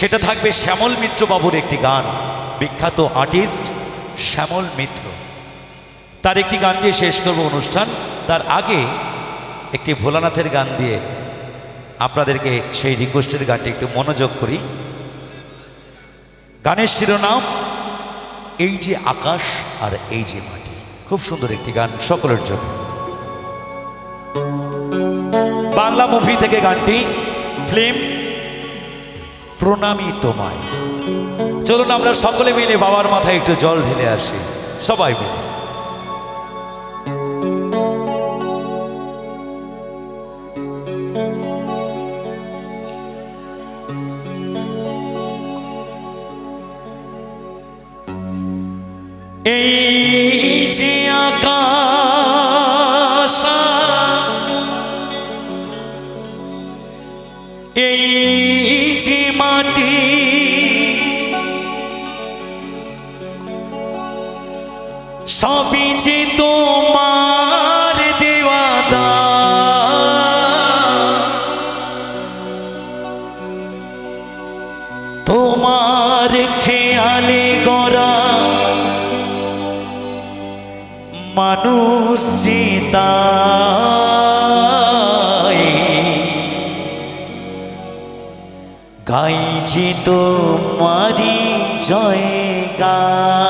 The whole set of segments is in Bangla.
সেটা থাকবে শ্যামল মিত্র বাবুর একটি গান। বিখ্যাত আর্টিস্ট শ্যামল মিত্র। তার একটি গান দিয়ে শেষ করব অনুষ্ঠান। তার আগে একটি ভোলানাথের গান দিয়ে আপনাদেরকে সেই রিকোয়েস্টের গানটি একটু মনোযোগ করি। গানের শিরোনাম, এই যে আকাশ আর এই যে মাটি। খুব সুন্দর একটি গান সকলের জন্য। বাংলা মুভি থেকে গানটি, ফিল্ম প্রণামী তোমায় চলুন আমরা সকলে মিলে বাবার মাথায় একটু জল ঢেলে আসি। সবাই মিলে। এই যে সবই যে তোমার দেওয়াদা। তোমার খেয়ালে গড়া। মানুষ চেতায়। গাইছে তোমারি জয়গা এই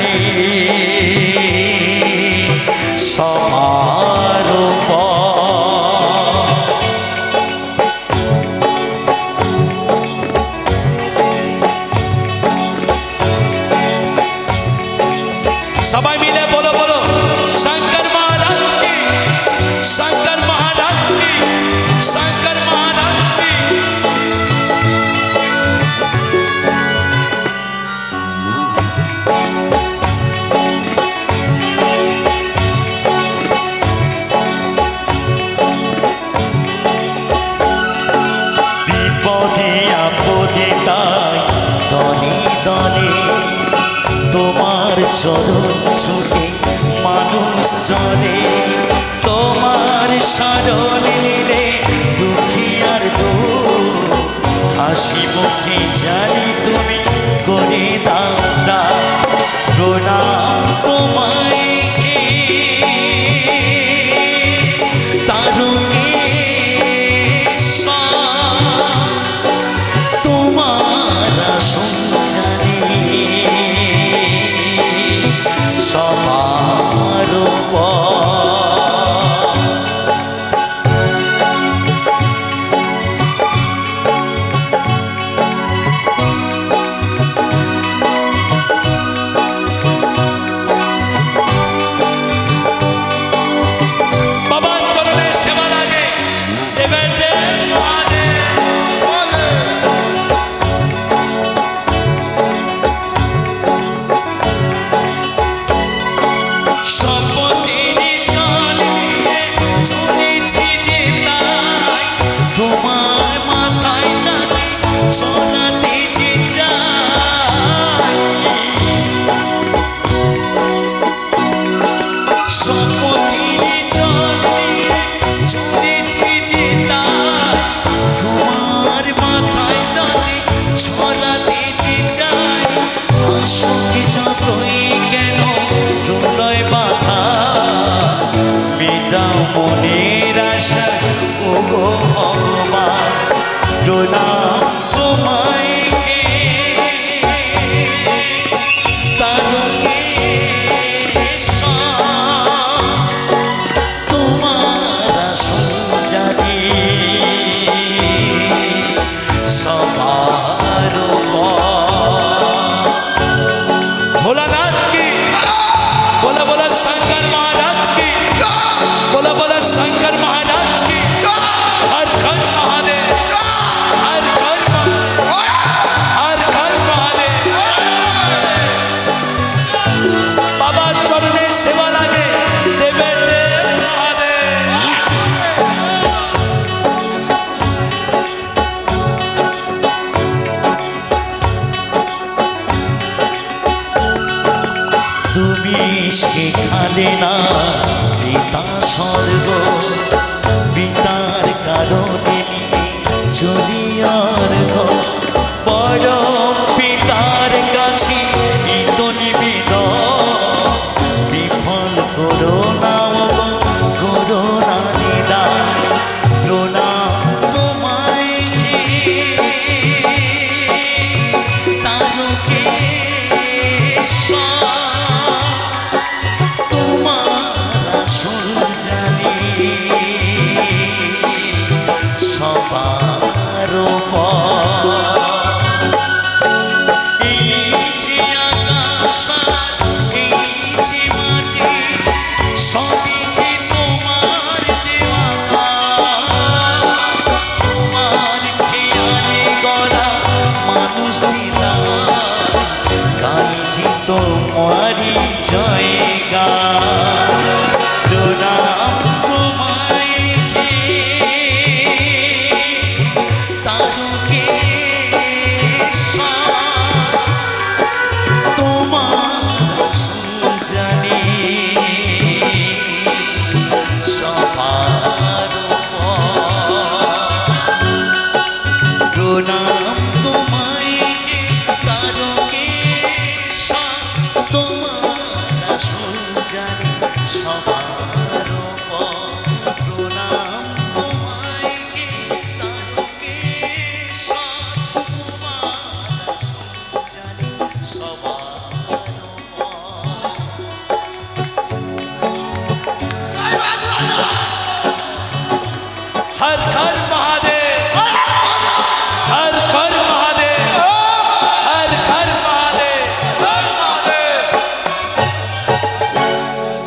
জানে চরণ ছুটে মানুষ চলে তোমার স্মরণ নিলে দুঃখী আর দু হাসি মুখে शंकर महाराज की। हर खन महादेव। हर खन हर खन महादेव बाबा चरणे सेवा लागे देवे महादेव। তুমি সেখানে না যদি তোমার